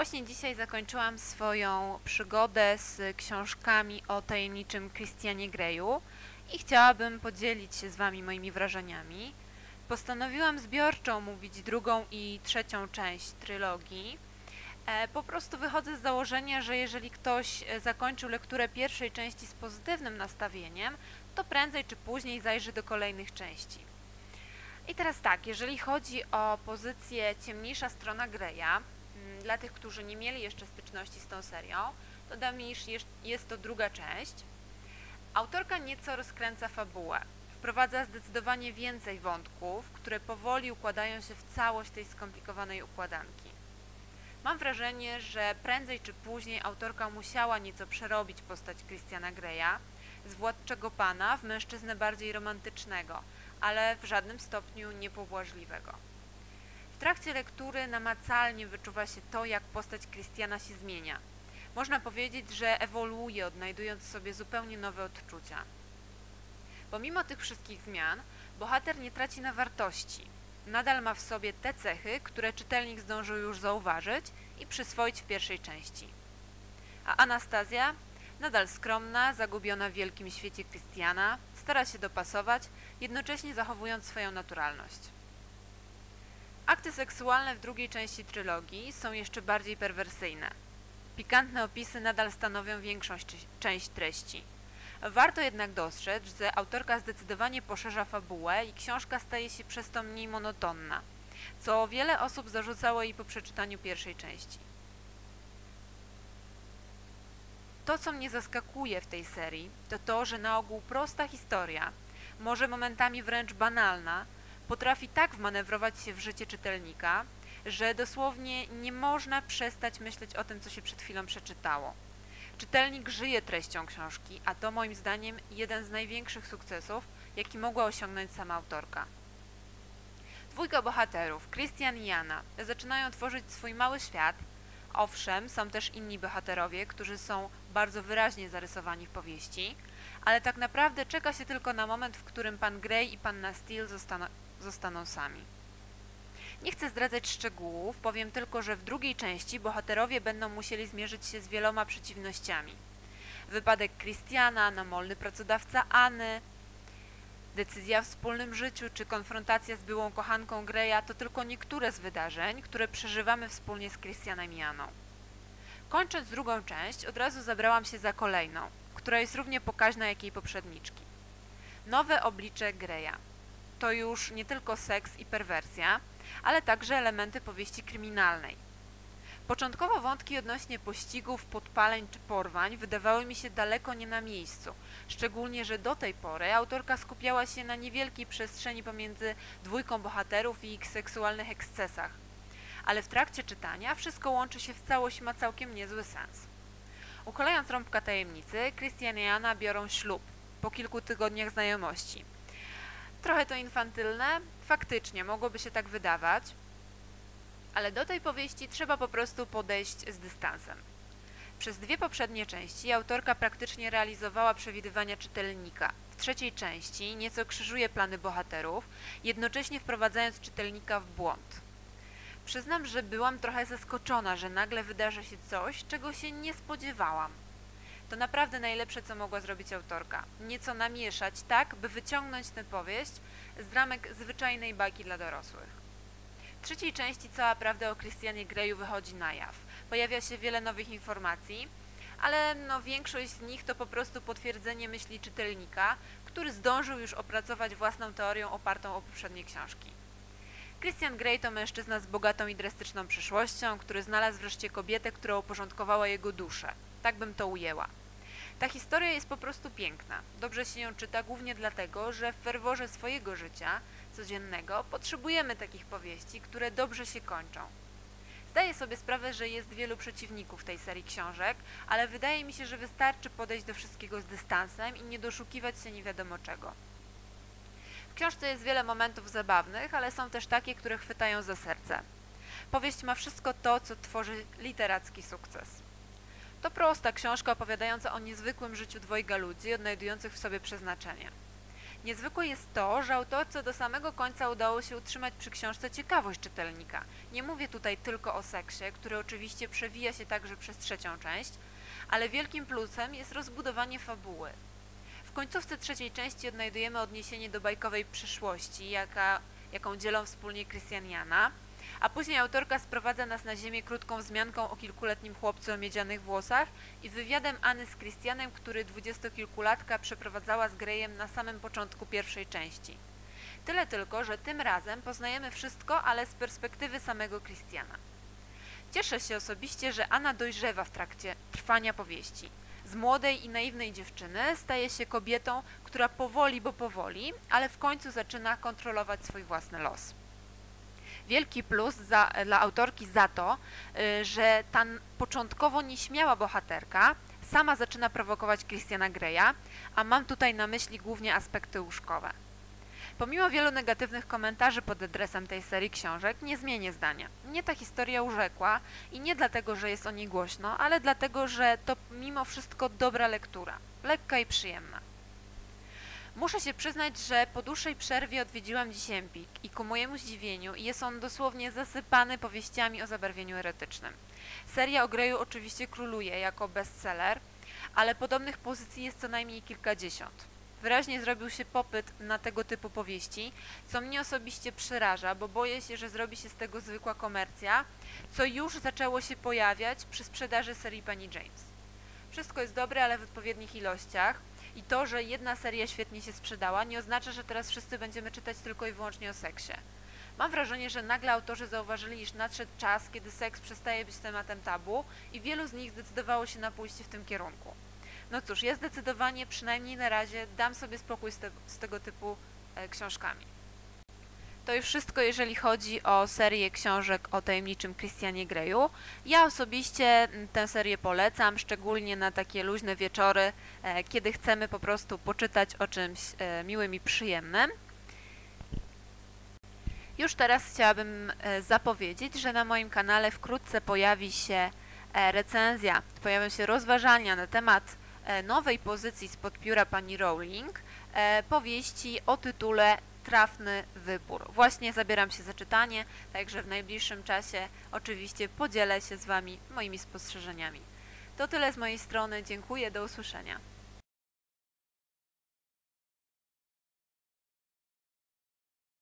Właśnie dzisiaj zakończyłam swoją przygodę z książkami o tajemniczym Christianie Greyu i chciałabym podzielić się z Wami moimi wrażeniami. Postanowiłam zbiorczo omówić drugą i trzecią część trylogii. E, po prostu wychodzę z założenia, że jeżeli ktoś e, zakończył lekturę pierwszej części z pozytywnym nastawieniem, to prędzej czy później zajrzy do kolejnych części. I teraz tak, jeżeli chodzi o pozycję ciemniejsza strona Greya, dla tych, którzy nie mieli jeszcze styczności z tą serią, dodam, iż jest to druga część. Autorka nieco rozkręca fabułę. Wprowadza zdecydowanie więcej wątków, które powoli układają się w całość tej skomplikowanej układanki. Mam wrażenie, że prędzej czy później autorka musiała nieco przerobić postać Christiana Greya z władczego pana w mężczyznę bardziej romantycznego, ale w żadnym stopniu niepobłażliwego trakcie lektury namacalnie wyczuwa się to, jak postać Christiana się zmienia. Można powiedzieć, że ewoluuje, odnajdując sobie zupełnie nowe odczucia. Pomimo tych wszystkich zmian, bohater nie traci na wartości. Nadal ma w sobie te cechy, które czytelnik zdążył już zauważyć i przyswoić w pierwszej części. A Anastazja, nadal skromna, zagubiona w wielkim świecie Christiana, stara się dopasować, jednocześnie zachowując swoją naturalność. Akty seksualne w drugiej części trylogii są jeszcze bardziej perwersyjne. Pikantne opisy nadal stanowią większą część treści. Warto jednak dostrzec, że autorka zdecydowanie poszerza fabułę i książka staje się przez to mniej monotonna, co wiele osób zarzucało jej po przeczytaniu pierwszej części. To, co mnie zaskakuje w tej serii, to to, że na ogół prosta historia, może momentami wręcz banalna, potrafi tak wmanewrować się w życie czytelnika, że dosłownie nie można przestać myśleć o tym, co się przed chwilą przeczytało. Czytelnik żyje treścią książki, a to moim zdaniem jeden z największych sukcesów, jaki mogła osiągnąć sama autorka. Dwójka bohaterów, Christian i Jana, zaczynają tworzyć swój mały świat. Owszem, są też inni bohaterowie, którzy są bardzo wyraźnie zarysowani w powieści, ale tak naprawdę czeka się tylko na moment, w którym pan Grey i panna Steele zostaną, zostaną sami. Nie chcę zdradzać szczegółów, powiem tylko, że w drugiej części bohaterowie będą musieli zmierzyć się z wieloma przeciwnościami. Wypadek Christiana, namolny pracodawca Anny, decyzja w wspólnym życiu czy konfrontacja z byłą kochanką Greya to tylko niektóre z wydarzeń, które przeżywamy wspólnie z Christianem i Anną. Kończąc drugą część, od razu zabrałam się za kolejną, która jest równie pokaźna jak jej poprzedniczki. Nowe oblicze Greya to już nie tylko seks i perwersja, ale także elementy powieści kryminalnej. Początkowo wątki odnośnie pościgów, podpaleń czy porwań wydawały mi się daleko nie na miejscu, szczególnie, że do tej pory autorka skupiała się na niewielkiej przestrzeni pomiędzy dwójką bohaterów i ich seksualnych ekscesach. Ale w trakcie czytania wszystko łączy się w całość ma całkiem niezły sens. Ukolając rąbka tajemnicy, Christian i Anna biorą ślub po kilku tygodniach znajomości. Trochę to infantylne, faktycznie mogłoby się tak wydawać, ale do tej powieści trzeba po prostu podejść z dystansem. Przez dwie poprzednie części autorka praktycznie realizowała przewidywania czytelnika. W trzeciej części nieco krzyżuje plany bohaterów, jednocześnie wprowadzając czytelnika w błąd. Przyznam, że byłam trochę zaskoczona, że nagle wydarzy się coś, czego się nie spodziewałam. To naprawdę najlepsze, co mogła zrobić autorka. Nieco namieszać tak, by wyciągnąć tę powieść z ramek zwyczajnej bajki dla dorosłych. W trzeciej części cała prawda o Christianie Greyu wychodzi na jaw. Pojawia się wiele nowych informacji, ale no, większość z nich to po prostu potwierdzenie myśli czytelnika, który zdążył już opracować własną teorię opartą o poprzednie książki. Christian Grey to mężczyzna z bogatą i drastyczną przyszłością, który znalazł wreszcie kobietę, która uporządkowała jego duszę. Tak bym to ujęła. Ta historia jest po prostu piękna. Dobrze się ją czyta głównie dlatego, że w ferworze swojego życia codziennego potrzebujemy takich powieści, które dobrze się kończą. Zdaję sobie sprawę, że jest wielu przeciwników tej serii książek, ale wydaje mi się, że wystarczy podejść do wszystkiego z dystansem i nie doszukiwać się nie wiadomo czego. W książce jest wiele momentów zabawnych, ale są też takie, które chwytają za serce. Powieść ma wszystko to, co tworzy literacki sukces. To prosta książka opowiadająca o niezwykłym życiu dwojga ludzi, odnajdujących w sobie przeznaczenie. Niezwykłe jest to, że autorce do samego końca udało się utrzymać przy książce ciekawość czytelnika. Nie mówię tutaj tylko o seksie, który oczywiście przewija się także przez trzecią część, ale wielkim plusem jest rozbudowanie fabuły. W końcówce trzeciej części odnajdujemy odniesienie do bajkowej przyszłości, jaka, jaką dzielą wspólnie Krystianiana, a później autorka sprowadza nas na ziemię krótką wzmianką o kilkuletnim chłopcu o miedzianych włosach i wywiadem Anny z Christianem, który dwudziestokilkulatka przeprowadzała z Grejem na samym początku pierwszej części. Tyle tylko, że tym razem poznajemy wszystko, ale z perspektywy samego Christiana. Cieszę się osobiście, że Anna dojrzewa w trakcie trwania powieści. Z młodej i naiwnej dziewczyny staje się kobietą, która powoli, bo powoli, ale w końcu zaczyna kontrolować swój własny los wielki plus za, dla autorki za to, y, że ta początkowo nieśmiała bohaterka sama zaczyna prowokować Christiana Greya, a mam tutaj na myśli głównie aspekty łóżkowe. Pomimo wielu negatywnych komentarzy pod adresem tej serii książek, nie zmienię zdania. Mnie ta historia urzekła i nie dlatego, że jest o niej głośno, ale dlatego, że to mimo wszystko dobra lektura, lekka i przyjemna. Muszę się przyznać, że po dłuższej przerwie odwiedziłam dziś i ku mojemu zdziwieniu jest on dosłownie zasypany powieściami o zabarwieniu eretycznym. Seria o Greju oczywiście króluje jako bestseller, ale podobnych pozycji jest co najmniej kilkadziesiąt. Wyraźnie zrobił się popyt na tego typu powieści, co mnie osobiście przeraża, bo boję się, że zrobi się z tego zwykła komercja, co już zaczęło się pojawiać przy sprzedaży serii Pani James. Wszystko jest dobre, ale w odpowiednich ilościach, i to, że jedna seria świetnie się sprzedała, nie oznacza, że teraz wszyscy będziemy czytać tylko i wyłącznie o seksie. Mam wrażenie, że nagle autorzy zauważyli, iż nadszedł czas, kiedy seks przestaje być tematem tabu i wielu z nich zdecydowało się na pójście w tym kierunku. No cóż, ja zdecydowanie, przynajmniej na razie, dam sobie spokój z, te, z tego typu e, książkami. To już wszystko, jeżeli chodzi o serię książek o tajemniczym Christianie Greyu. Ja osobiście mm, tę serię polecam, szczególnie na takie luźne wieczory, e, kiedy chcemy po prostu poczytać o czymś e, miłym i przyjemnym. Już teraz chciałabym e, zapowiedzieć, że na moim kanale wkrótce pojawi się recenzja, pojawią się rozważania na temat nowej pozycji spod pióra pani Rowling, powieści o tytule trafny wybór. Właśnie zabieram się za czytanie, także w najbliższym czasie oczywiście podzielę się z Wami moimi spostrzeżeniami. To tyle z mojej strony, dziękuję, do usłyszenia.